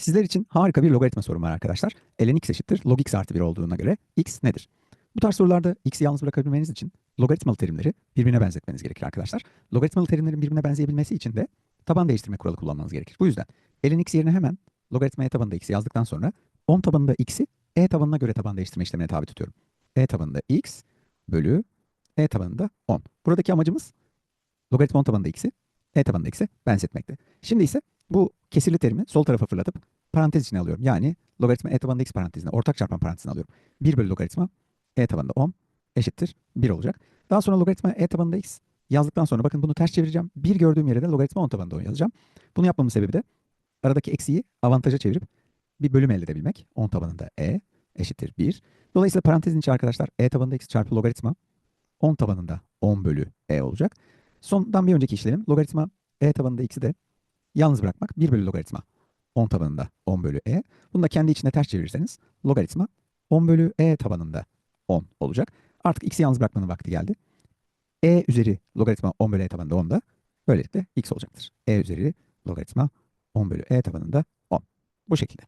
Sizler için harika bir logaritma sorum var arkadaşlar. ln x eşittir log x artı 1 olduğuna göre x nedir? Bu tarz sorularda x'i yalnız bırakabilmeniz için logaritmalı terimleri birbirine benzetmeniz gerekir arkadaşlar. Logaritmalı terimlerin birbirine benzeyebilmesi için de taban değiştirme kuralı kullanmanız gerekir. Bu yüzden ln x yerine hemen logaritma e tabanında x'i yazdıktan sonra 10 tabanında x'i e tabanına göre taban değiştirme işlemine tabi tutuyorum. e tabanında x bölü e tabanında 10. Buradaki amacımız logaritma 10 tabanında x'i e tabanında x'e benzetmekte. Şimdi ise bu kesirli terimi sol tarafa fırlatıp parantez içine alıyorum. Yani logaritma e tabanında x parantezine, ortak çarpan parantezine alıyorum. 1 bölü logaritma e tabanında 10 eşittir 1 olacak. Daha sonra logaritma e tabanında x yazdıktan sonra bakın bunu ters çevireceğim. 1 gördüğüm yere de logaritma 10 tabanında 10 yazacağım. Bunu yapmamın sebebi de aradaki eksiği avantaja çevirip bir bölüm elde edebilmek. 10 tabanında e eşittir 1. Dolayısıyla parantezin içi arkadaşlar e tabanında x çarpı logaritma 10 tabanında 10 bölü e olacak. Sondan bir önceki işlemim logaritma e tabanında x'i de yalnız bırakmak 1 bölü logaritma 10 tabanında 10 bölü e. Bunu da kendi içine ters çevirirseniz logaritma 10 bölü e tabanında 10 olacak. Artık x'i yalnız bırakmanın vakti geldi. e üzeri logaritma 10 bölü e tabanında 10 da böylelikle x olacaktır. e üzeri logaritma 10 bölü e tabanında 10. Bu şekilde.